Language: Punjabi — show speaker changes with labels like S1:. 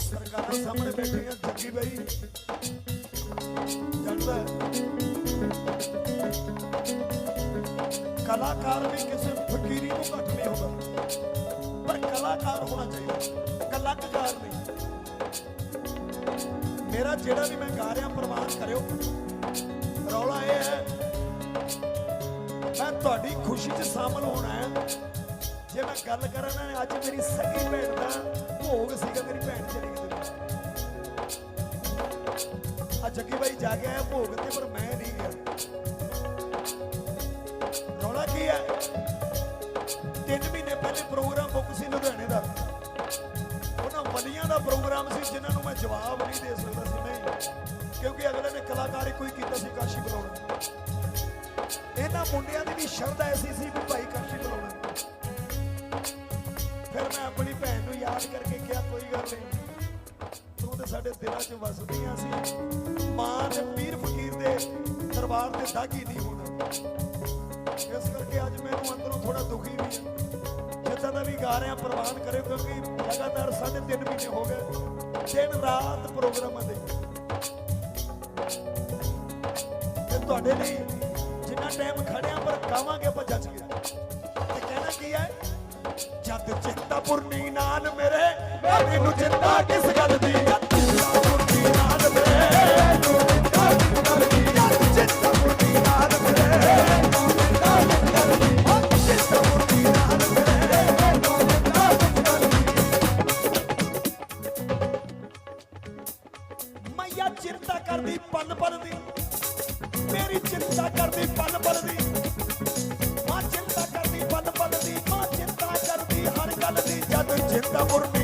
S1: ਸਰਕਾਰਾਂ ਸਾਹਮਣੇ ਬੈਠੇ ਜੱਗੀ ਬਾਈ। ਜਾਣਦਾ ਕਲਾਕਾਰ ਵੀ ਕਿਸੇ ਫਕੀਰੀ ਤੋਂ ਘੱਟ ਨਹੀਂ ਹੁੰਦਾ ਪਰ ਕਲਾਕਾਰ ਹੋਣਾ ਚਾਹੀਦਾ। ਕਲਾਕਾਰ ਨਹੀਂ। ਮੇਰਾ ਜਿਹੜਾ ਵੀ ਮੈਂ ਗਾ ਰਿਹਾ, ਪ੍ਰਵਾਨ ਕਰਿਓ। ਰੌਲਾ ਇਹ ਹੈ, ਮੈਂ ਤੁਹਾਡੀ ਖੁਸ਼ੀ 'ਚ ਸ਼ਾਮਲ ਹੋਣਾ ਹੈ। ਜੇ ਮੈਂ ਗੱਲ ਕਰਾਂ ਨਾ, ਅੱਜ ਮੇਰੀ ਸਗੀ ਭੈਣ ਦਾ ਭੋਗ ਸੀਗਾ, ਮੇਰੀ ਭੈਣ ਚਲੀ ਗਈ ਆ ਜੱਗੀ ਬਾਈ ਜਾ ਕੇ ਆਇਆ ਭੋਗ ਤੇ, ਪਰ ਮੈਂ ਨਹੀਂ ਗਿਆ। ਰੌਲਾ ਕੀ ਹੈ ਤਿੰਨ ਮਹੀਨੇ ਪਹਿਲੇ ਪ੍ਰੋਗਰਾਮ ਬੁੱਕ ਸੀ ਲੁਧਿਆਣੇ ਦਾ। ਉਹਨਾਂ ਵਲੀਆਂ ਦਾ ਪ੍ਰੋਗਰਾਮ ਸੀ, ਜਿਨ੍ਹਾਂ ਨੂੰ ਮੈਂ ਜਵਾਬ ਨਹੀਂ ਦੇ ਸਕਦਾ ਸੀ, ਨਹੀਂ। ਕਿਉਂਕਿ ਅਗਲੇ ਨੇ ਕਲਾਕਾਰੀ ਕੋਈ ਕੀਤਾ ਸੀ, ਕਾਸ਼ੀ ਬੁਲਾਉਣਾ ਇਹਨਾਂ ਮੁੰਡਿਆਂ ਦੀ ਵੀ ਸ਼ਰਧਾ ਐਸੀ ਸੀ ਵੀ ਭਾਈ ਕਾਸ਼ੀ ਬੁਲਾਉਣਾ ਭੈਣ ਕਰਕੇ ਕਿਹਾ, ਕੋਈ ਗੱਲ ਨਹੀਂ। ਤੂੰ ਤੇ ਸਾਡੇ ਦਿਲਾਂ 'ਚ ਵਸਦੀ ਆ ਸੀ। ਮਾਂ ਤੇ ਪੀਰ ਫਕੀਰ ਦੇ ਦਰਬਾਰ ਤੇ ਦਾਗੀ ਨਹੀਂ ਹੋਣਾ। ਇਸ ਕਰਕੇ ਅੱਜ ਮੈਨੂੰ ਅੰਦਰੋਂ ਥੋੜਾ ਦੁਖੀ ਵੀ ਹਾਂ ਜਿੱਦਾਂ ਦਾ ਵੀ ਗਾ ਰਿਹਾ, ਪ੍ਰਵਾਨ ਕਰਿਓ ਕਿਉਂਕਿ ਲਗਾਤਾਰ ਸਾਢੇ ਤਿੰਨ ਮਹੀਨੇ ਹੋ ਗਏ। ਦਿਨ ਰਾਤ ਪ੍ਰੋਗਰਾਮਾਂ ਦੇ ਤੇ ਤੁਹਾਡੇ ਲਈ ਜਿੰਨਾ ਟਾਈਮ ਖੜਿਆ, ਪਰ ਗਾਵਾਂਗੇ ਆਪਾਂ ਜੱਜ ਗਿਆ ਤੇ ਕਹਿਣਾ ਕੀ ਹੈ? ਜਦ ਚਿੰਤਾਪੁਰਨੀ ਨਾਨ ਮੇਰੇ ਮੈਨੂੰ ਚਿੰਤਾ ਚਿੰਤਾ ਕਿਸ ਗੱਲ ਦੀ? ਜਦ ਚਿੰਤਾ ਕਰਦੀ ਪਲ ਪਲ ਦੀ। ਮਾਂ ਚਿੰਤਾ